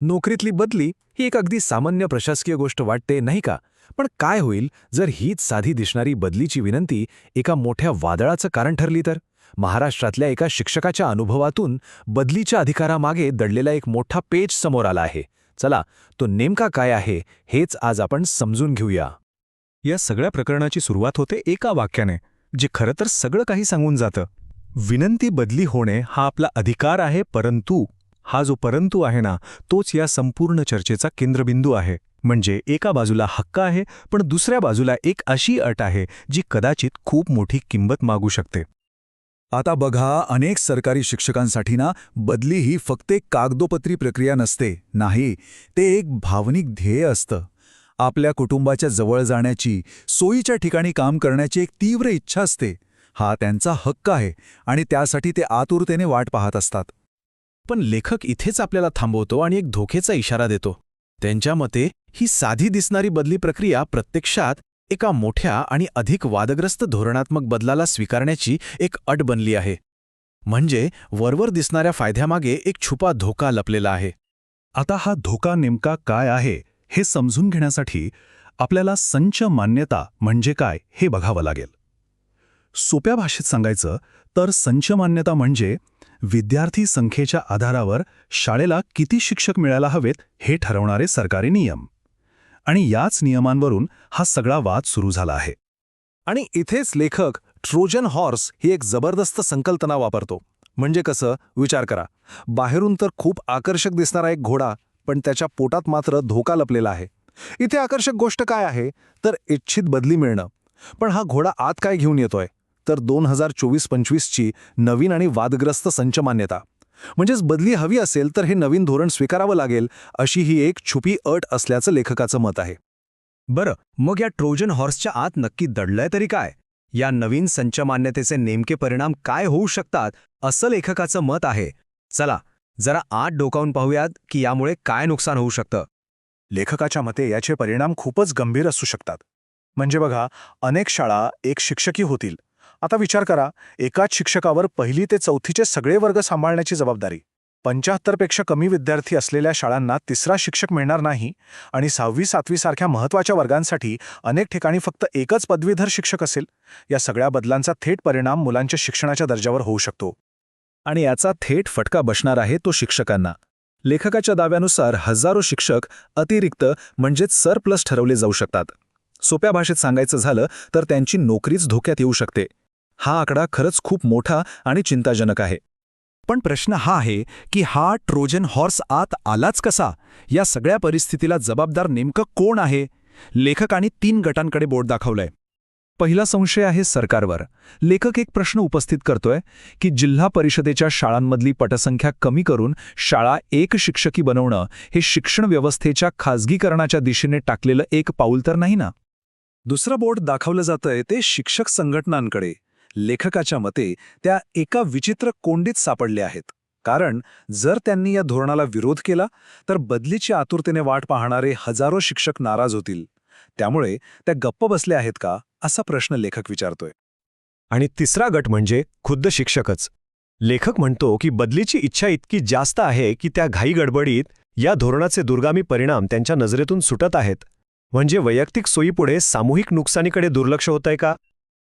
नोकरीतली बदली ही एक अगदी सामान्य प्रशासकीय गोष्ट वाटते नाही का? पण काय होईल जर हीच साधी दिसणारी बदलीची विनंती एका मोठ्या वादळाचं कारण ठरली तर? महाराष्ट्रातल्या एका शिक्षकाच्या अनुभवातून बदलीच्या अधिकारामागे दडलेला एक मोठा पेज समोर आला आहे. चला तो नेमका काय आहे हेच आज आपण समजून घेऊया. या सगळ्या प्रकरणाची सुरुवात होते एका वाक्याने जे खरं तर सगळं काही सांगून जातं. विनंती बदली होणे हा आपला अधिकार आहे परंतु हा जो परंतु आहे ना तोच या संपूर्ण चर्चेचा केंद्रबिंदू आहे. म्हणजे एका बाजूला हक्क आहे पण दुसऱ्या बाजूला एक अशी अट आहे जी कदाचित खूप मोठी किंमत मागू शकते. आता बघा अनेक सरकारी शिक्षकांसाठी ना बदली ही फक्त एक कागदोपत्री प्रक्रिया नसते नाही ते एक भावनिक ध्येय असतं. आपल्या कुटुंबाच्या जवळ जाण्याची सोयीच्या ठिकाणी काम करण्याची एक तीव्र इच्छा असते. हा त्यांचा हक्क आहे आणि त्यासाठी ते आतुरतेने वाट पाहत असतात. पण लेखक इथेच आपल्याला थांबवतो आणि एक धोकेचा इशारा देतो. त्यांच्या मते ही साधी दिसणारी बदली प्रक्रिया प्रत्यक्षात एका मोठ्या आणि अधिक वादग्रस्त धोरणात्मक बदलाला स्वीकारण्याची एक अट बनली आहे. म्हणजे वरवर दिसणाऱ्या फायद्यामागे एक छुपा धोका लपलेला आहे. आता हा धोका नेमका काय आहे हे समजून घेण्यासाठी आपल्याला संच मान्यता म्हणजे काय हे बघावं लागेल. सोप्या भाषेत सांगायचं तर संच मान्यता म्हणजे विद्यार्थी संख्येच्या आधारावर शाळेला किती शिक्षक मिळायला हवेत हे ठरवणारे सरकारी नियम. आणि याच नियमांवरून हा सगळा वाद सुरू झाला आहे. आणि इथेच लेखक ट्रोजन हॉर्स ही एक जबरदस्त संकल्पना वापरतो. म्हणजे कसं? विचार करा. बाहेरून तर खूप आकर्षक दिसणारा एक घोडा पण त्याच्या पोटात मात्र धोका लपलेला आहे. इथे आकर्षक गोष्ट काय आहे? तर इच्छित बदली मिळणं. पण हा घोडा आत काय घेऊन येतोय? तर दोन हजार चोवीस पंचवीसची नवीन आणि वादग्रस्त संच मान्यता. म्हणजेच बदली हवी असेल तर हे नवीन धोरण स्वीकारावं लागेल अशी ही एक छुपी अट असल्याचं लेखकाचं मत आहे. बरं मग या ट्रोजन हॉर्सच्या आत नक्की दडलंय तरी काय? या नवीन संच मान्यतेचे नेमके परिणाम काय होऊ शकतात असं लेखकाचं मत आहे. चला जरा आत डोकावून पाहूयात की यामुळे काय नुकसान होऊ शकतं. लेखकाच्या मते याचे परिणाम खूपच गंभीर असू शकतात. म्हणजे बघा अनेक शाळा एक शिक्षकी होतील. आता विचार करा एकाच शिक्षकावर पहिली ते चौथीचे सगळे वर्ग सांभाळण्याची जबाबदारी. पंच्याहत्तरपेक्षा कमी विद्यार्थी असलेल्या शाळांना तिसरा शिक्षक मिळणार नाही आणि सहावी सातवीसारख्या महत्त्वाच्या वर्गांसाठी अनेक ठिकाणी फक्त एकच पदवीधर शिक्षक असेल या सगळ्या बदलांचा थेट परिणाम मुलांच्या शिक्षणाच्या दर्जावर होऊ शकतो. आणि याचा थेट फटका बसणार आहे तो शिक्षकांना. लेखकाच्या दाव्यानुसार हजारो शिक्षक अतिरिक्त म्हणजेच सरप्लस ठरवले जाऊ शकतात. सोप्या भाषेत सांगायचं झालं तर त्यांची नोकरीच धोक्यात येऊ शकते. हा आकडा खरंच खूप मोठा आणि चिंताजनक आहे. पण प्रश्न हा आहे की हा ट्रोजन हॉर्स आत आलाच कसा? या सगळ्या परिस्थितीला जबाबदार नेमकं कोण आहे? लेखकांनी तीन गटांकडे बोट दाखवलंय. पहिला संशय आहे सरकारवर. लेखक एक प्रश्न उपस्थित करतोय की जिल्हा परिषदेच्या शाळांमधली पटसंख्या कमी करून शाळा एक शिक्षकी बनवणं हे शिक्षण व्यवस्थेच्या खाजगीकरणाच्या दिशेने टाकलेलं एक पाऊल तर नाही ना? दुसरं बोर्ड दाखवलं जातंय ते शिक्षक संघटनांकडे. लेखकाच्या मते त्या एका विचित्र कोंडीत सापडल्या आहेत. कारण जर त्यांनी या धोरणाला विरोध केला तर बदलीची आतुरतेने वाट पाहणारे हजारो शिक्षक नाराज होतील. त्यामुळे त्या गप्प बसले आहेत का असा प्रश्न लेखक विचारतोय. आणि तिसरा गट म्हणजे खुद्द शिक्षकच. लेखक म्हणतो की बदलीची इच्छा इतकी जास्त आहे की त्या घाई गडबडीत या धोरणाचे दुर्गामी परिणाम त्यांच्या नजरेतून सुटत आहेत. म्हणजे वैयक्तिक सोयीपुढे सामूहिक नुकसानीकडे दुर्लक्ष होतंय का?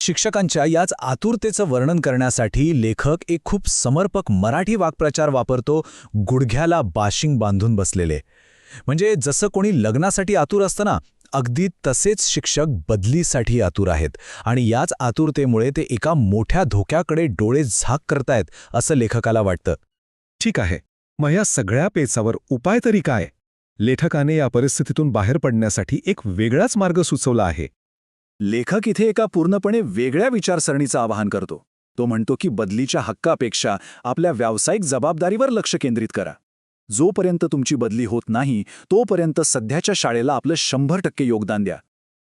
शिक्षकांच्या याच आतुरतेचं वर्णन करण्यासाठी लेखक एक खूप समर्पक मराठी वाक्प्रचार वापरतो गुडघ्याला बाशिंग बांधून बसलेले. म्हणजे जसं कोणी लग्नासाठी आतुर असतं ना अगदी तसेच शिक्षक बदलीसाठी आतुर आहेत. आणि याच आतुरतेमुळे ते एका मोठ्या धोक्याकडे डोळे झाक करतायत असं लेखकाला वाटतं. ठीक आहे. मग या सगळ्या पेचावर उपाय तरी काय? लेखकाने या परिस्थितीतून बाहेर पडण्यासाठी एक वेगळाच मार्ग सुचवला आहे. लेखक इथे एका पूर्णपणे वेगळ्या विचारसरणीचं आवाहन करतो. तो म्हणतो की बदलीच्या हक्कापेक्षा आपल्या व्यावसायिक जबाबदारीवर लक्ष केंद्रित करा. जोपर्यंत तुमची बदली होत नाही तोपर्यंत सध्याच्या शाळेला आपलं शंभर टक्के योगदान द्या.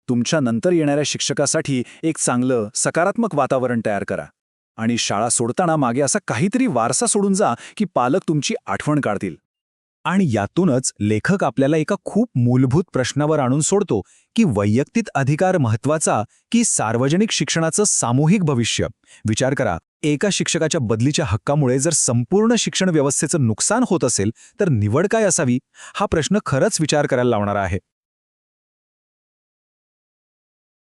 तुमच्या नंतर येणाऱ्या शिक्षकासाठी एक चांगलं सकारात्मक वातावरण तयार करा. आणि शाळा सोडताना मागे असा काहीतरी वारसा सोडून जा की पालक तुमची आठवण काढतील. आणि यातूनच लेखक आपल्याला एका खूप मूलभूत प्रश्नावर आणून सोडतो की वैयक्तिक अधिकार महत्त्वाचा की सार्वजनिक शिक्षणाचं सामूहिक भविष्य. विचार करा एका शिक्षकाच्या बदलीच्या हक्कामुळे जर संपूर्ण शिक्षण व्यवस्थेचं नुकसान होत असेल तर निवड काय असावी? हा प्रश्न खरंच विचार करायला लावणारा आहे.